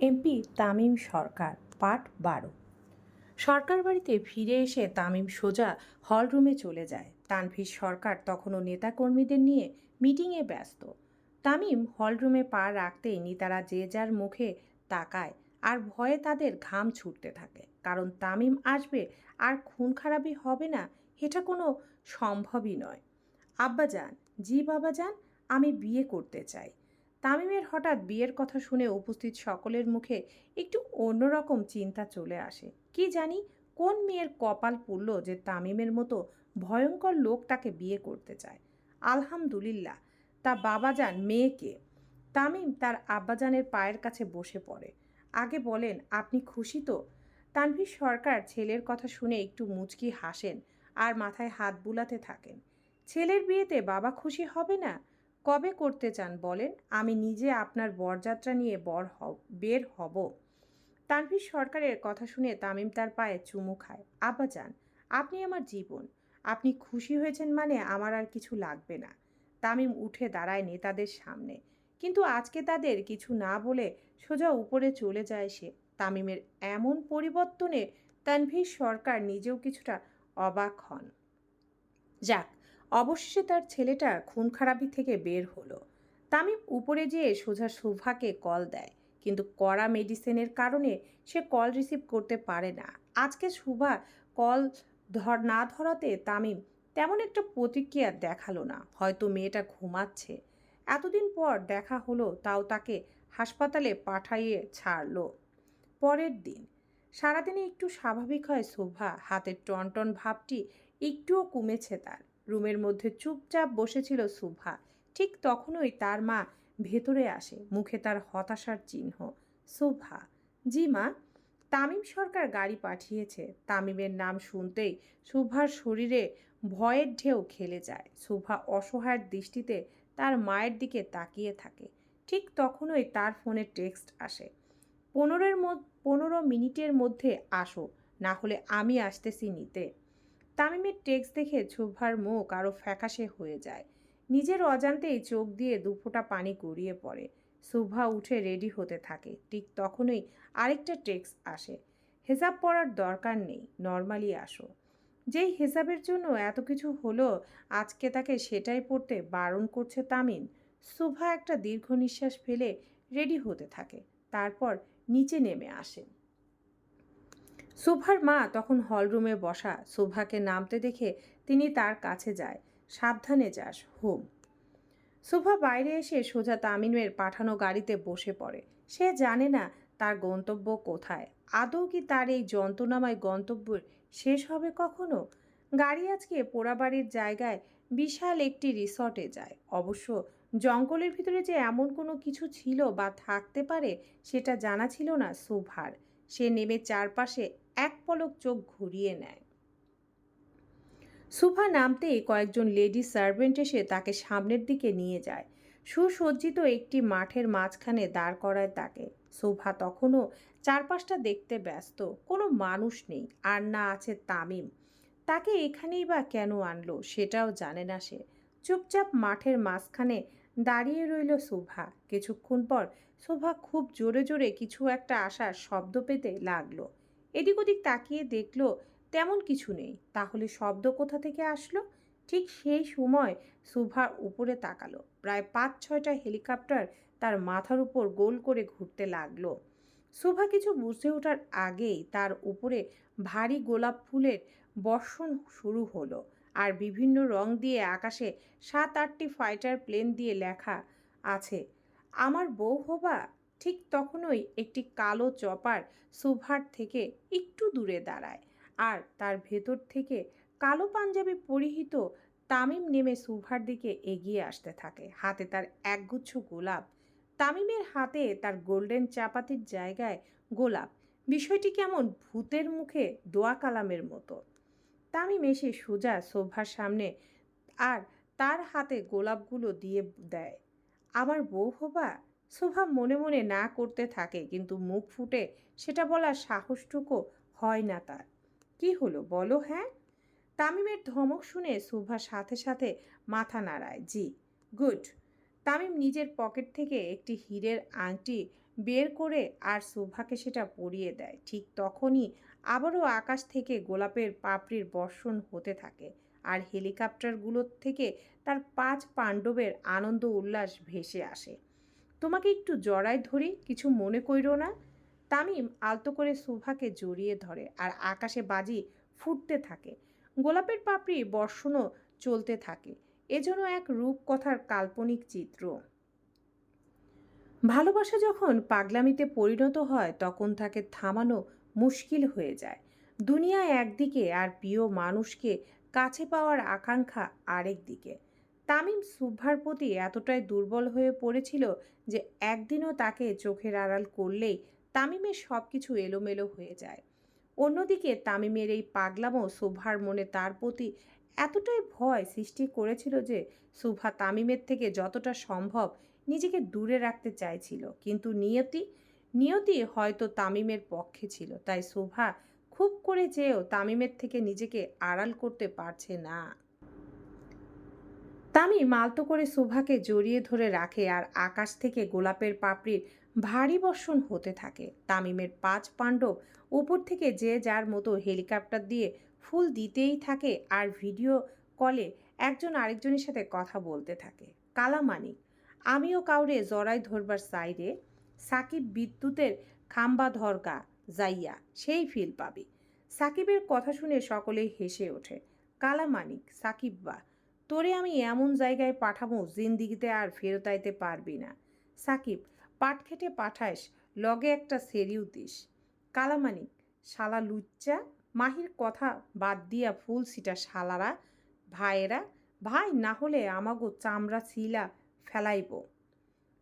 MP Tamim সরকার, part বারো। সরকার বাড়িতে ফিরে এসে তামিম সোজা হলরুমে চলে যায়। তানভীর সরকার তখনও নেতাকর্মীদের নিয়ে মিটিংয়ে ব্যস্ত। তামিম হলরুমে পা রাখতেই নেতারা যে যার মুখে তাকায় আর ভয়ে তাদের ঘাম ছুটতে থাকে। কারণ তামিম আসবে আর খুন খারাপই হবে না, এটা কোনো সম্ভবই নয়। আব্বাজান, জি বাবাজান, আমি বিয়ে করতে চাই। তামিমের হঠাৎ বিয়ের কথা শুনে উপস্থিত সকলের মুখে একটু অন্যরকম চিন্তা চলে আসে। কি জানি কোন মেয়ের কপাল পুড়ল যে তামিমের মতো ভয়ঙ্কর লোক তাকে বিয়ে করতে চায়। আলহামদুলিল্লাহ, তা বাবাজান মেয়েকে তামিম তার আব্বাজানের পায়ের কাছে বসে পড়ে। আগে বলেন, আপনি খুশি তো? তানভীর সরকার ছেলের কথা শুনে একটু মুচকি হাসেন আর মাথায় হাত বুলাতে থাকেন। ছেলের বিয়েতে বাবা খুশি হবে না? কবে করতে চান বলেন, আমি নিজে আপনার বরযাত্রা নিয়ে বর বের হব। তানভীর সরকারের কথা শুনে তামিম তার পায়ে চুমু খায়। আব্বা যান, আপনি আমার জীবন, আপনি খুশি হয়েছেন মানে আমার আর কিছু লাগবে না। তামিম উঠে দাঁড়ায় নেতাদের সামনে। কিন্তু আজকে তাদের কিছু না বলে সোজা উপরে চলে যায় সে। তামিমের এমন পরিবর্তনে তানভীর সরকার নিজেও কিছুটা অবাক হন। যাক অবশেষে তার ছেলেটা খুন খারাপি থেকে বের হলো। তামিম উপরে যেয়ে সোজা শোভাকে কল দেয়, কিন্তু কড়া মেডিসিনের কারণে সে কল রিসিভ করতে পারে না। আজকে শুভা কল ধর, না ধরাতে তামিম তেমন একটা প্রতিক্রিয়া দেখাল না, হয়তো মেয়েটা ঘুমাচ্ছে। এতদিন পর দেখা হলো তাও তাকে হাসপাতালে পাঠাইয়ে ছাড়লো। পরের দিন সারাদিনে একটু স্বাভাবিক হয় শোভা হাতের টনটন ভাবটি একটুও কমেছে তার। রুমের মধ্যে চুপচাপ বসেছিল সুভা। ঠিক তখনই তার মা ভেতরে আসে, মুখে তার হতাশার চিহ্ন। সুভা, জি মা, তামিম সরকার গাড়ি পাঠিয়েছে। তামিমের নাম শুনতেই সুভার শরীরে ভয়ের ঢেউ খেলে যায়। সুভা অসহায়ের দৃষ্টিতে তার মায়ের দিকে তাকিয়ে থাকে। ঠিক তখনই তার ফোনে টেক্সট আসে, পনেরোর পনেরো মিনিটের মধ্যে আসো, না হলে আমি আসতেছি নিতে। তামিমের টেক্সট দেখে শুভার মুখ আরও ফ্যাকাশে হয়ে যায়। নিজের অজান্তেই চোখ দিয়ে দুফোঁটা পানি গড়িয়ে পড়ে। শুভা উঠে রেডি হতে থাকে। ঠিক তখনই আরেকটা টেক্স আসে। হেজাব পড়ার দরকার নেই, নর্মালি আসো। যেই হেসাবের জন্য এত কিছু হলো, আজকে তাকে সেটাই পড়তে বারণ করছে তামিম। শুভা একটা দীর্ঘ নিঃশ্বাস ফেলে রেডি হতে থাকে। তারপর নিচে নেমে আসে। শুভার মা তখন হলরুমে বসা শুভাকে নামতে দেখে তিনি তার কাছে যায়। সাবধানে যাস, হোম। শুভা বাইরে এসে সোজা তামিমের পাঠানো গাড়িতে বসে পড়ে। সে জানে না তার গন্তব্য কোথায়। আদৌ কি তার এই যন্ত্রণাময় গন্তব্যের শেষ হবে কখনো? গাড়ি আজকে পোড়াবাড়ির জায়গায় বিশাল একটি রিসর্টে যায়। অবশ্য জঙ্গলের ভিতরে যে এমন কোনো কিছু ছিল বা থাকতে পারে সেটা জানা ছিল না শুভার সে নেমে চারপাশে এক পলক চোখ ঘুরিয়ে নেয়। সুভা নামতেই কয়েকজন লেডি সার্ভেন্ট এসে তাকে সামনের দিকে নিয়ে যায়। সুসজ্জিত একটি মাঠের মাঝখানে দাঁড় করায় তাকে। শোভা তখনও চারপাশটা দেখতে ব্যস্ত, কোনো মানুষ নেই, আর না আছে তামিম। তাকে এখানেই বা কেন আনলো সেটাও জানে না সে। চুপচাপ মাঠের মাঝখানে দাঁড়িয়ে রইল শোভা কিছুক্ষণ পর শোভা খুব জোরে জোরে কিছু একটা আসার শব্দ পেতে লাগল। এদিক ওদিক তাকিয়ে দেখল তেমন কিছু নেই। তাহলে শব্দ কোথা থেকে আসলো? ঠিক সেই সময় সুভার উপরে তাকালো। প্রায় পাঁচ ছয়টা হেলিকপ্টার তার মাথার উপর গোল করে ঘুরতে লাগল। সুভা কিছু বুঝে ওঠার আগেই তার উপরে ভারী গোলাপ ফুলের বর্ষণ শুরু হলো আর বিভিন্ন রং দিয়ে আকাশে সাত আটটি ফাইটার প্লেন দিয়ে লেখা আছে, আমার বউ হবা ঠিক তখনই একটি কালো চপার সুভার থেকে একটু দূরে দাঁড়ায় আর তার ভেতর থেকে কালো পাঞ্জাবি পরিহিত তামিম নেমে সুভার দিকে এগিয়ে আসতে থাকে। হাতে তার একগুচ্ছ গোলাপ। তামিমের হাতে তার গোল্ডেন চাপাতির জায়গায় গোলাপ। বিষয়টি কেমন ভূতের মুখে দোয়া কালামের মতো। তামিম এসে সোজা সোভার সামনে আর তার হাতে গোলাপগুলো দিয়ে দেয়। আমার বউ হবা? শোভা মনে মনে না করতে থাকে, কিন্তু মুখ ফুটে সেটা বলার সাহসটুকু হয় না তার। কি হলো বলো হ্যাঁ? তামিমের ধমক শুনে শোভা সাথে সাথে মাথা নাড়ায়, জি, গুড। তামিম নিজের পকেট থেকে একটি হীরের আংটি বের করে আর শোভাকে সেটা পরিয়ে দেয়। ঠিক তখনই আবারও আকাশ থেকে গোলাপের পাপড়ির বর্ষণ হতে থাকে আর হেলিকপ্টারগুলোর থেকে তার পাঁচ পাণ্ডবের আনন্দ উল্লাস ভেসে আসে। তোমাকে একটু জড়ায় ধরি, কিছু মনে কইরো না। তামিম আলতো করে শোভাকে জড়িয়ে ধরে আর আকাশে বাজি ফুটতে থাকে। গোলাপের পাপড়ি বর্ষণও চলতে থাকে। এজন্য এক রূপকথার কাল্পনিক চিত্র। ভালোবাসা যখন পাগলামিতে পরিণত হয়, তখন তাকে থামানো মুশকিল হয়ে যায়। দুনিয়া একদিকে আর প্রিয় মানুষকে কাছে পাওয়ার আকাঙ্ক্ষা আরেক দিকে। তামিম সুভার প্রতি এতটাই দুর্বল হয়ে পড়েছিল যে একদিনও তাকে চোখের আড়াল করলেই তামিমের সব কিছু এলোমেলো হয়ে যায়। অন্যদিকে তামিমের এই পাগলামো সুভার মনে তার প্রতি এতটাই ভয় সৃষ্টি করেছিল যে সুভা তামিমের থেকে যতটা সম্ভব নিজেকে দূরে রাখতে চাইছিল। কিন্তু নিয়তি নিয়তি হয়তো তামিমের পক্ষে ছিল, তাই শোভা খুব করে চেয়েও তামিমের থেকে নিজেকে আড়াল করতে পারছে না। তামিম আলতো করে শোভাকে জড়িয়ে ধরে রাখে আর আকাশ থেকে গোলাপের পাপড়ির ভারী বর্ষণ হতে থাকে। তামিমের পাঁচ পাণ্ডব উপর থেকে যে যার মতো হেলিকপ্টার দিয়ে ফুল দিতেই থাকে আর ভিডিও কলে একজন আরেকজনের সাথে কথা বলতে থাকে। কালামানিক আমিও কাউরে জড়াই ধরবার সাইডে সাকিব বিদ্যুতের খাম্বা ধরকা যাইয়া সেই ফিল পাবি। সাকিবের কথা শুনে সকলেই হেসে ওঠে। কালামানিক সাকিব বা তোরে আমি এমন জায়গায় পাঠাবো জিন্দিগিতে আর ফেরত আইতে পারবি না। সাকিব, পাট খেটে পাঠাইস লগে একটা সেরিউ দিস। কালামানিক শালা লুচ্চা, মাহির কথা বাদ দিয়া ফুল সিটা শালারা, ভাইয়েরা, ভাই না হলে আমাগো চামড়া ছিলা ফেলাইব।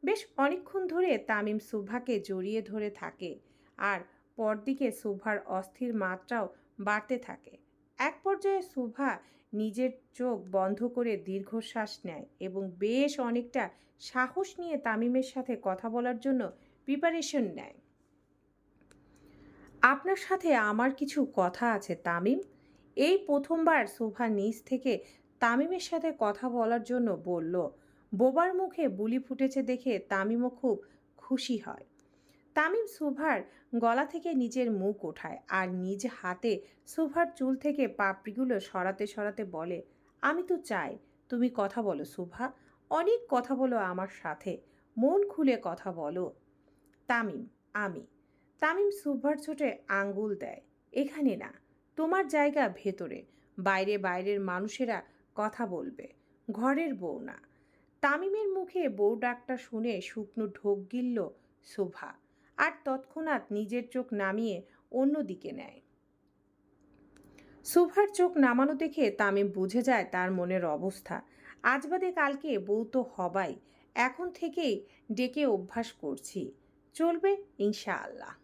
বেশ অনেকক্ষণ ধরে তামিম সুভাকে জড়িয়ে ধরে থাকে আর পরদিকে সুভার অস্থির মাত্রাও বাড়তে থাকে। এক পর্যায়ে সুভা নিজের চোখ বন্ধ করে দীর্ঘশ্বাস নেয় এবং বেশ অনেকটা সাহস নিয়ে তামিমের সাথে কথা বলার জন্য প্রিপারেশন নেয়। আপনার সাথে আমার কিছু কথা আছে, তামিম। এই প্রথমবার শোভা নিজ থেকে তামিমের সাথে কথা বলার জন্য বলল। বোবার মুখে বুলি ফুটেছে দেখে তামিমও খুব খুশি হয়। তামিম সুভার গলা থেকে নিজের মুখ ওঠায় আর নিজ হাতে সুভার চুল থেকে পাপড়িগুলো সরাতে সরাতে বলে, আমি তো চাই, তুমি কথা বলো সুভা, অনেক কথা বলো আমার সাথে, মন খুলে কথা বলো। তামিম, আমি। তামিম সুভার ছোটে আঙ্গুল দেয়, এখানে না, তোমার জায়গা ভেতরে, বাইরে বাইরের মানুষেরা কথা বলবে, ঘরের বউ না। তামিমের মুখে বউ ডাকটা শুনে শুকনো ঢোক গিলল শোভা আর তৎক্ষণাৎ নিজের চোখ নামিয়ে অন্যদিকে নেয়। সুভার চোখ নামানো দেখে তামিম বুঝে যায় তার মনের অবস্থা। আজ বাদে কালকে বউ তো হবাই। এখন থেকেই ডেকে অভ্যাস করছি। চলবে ইনশাআল্লাহ।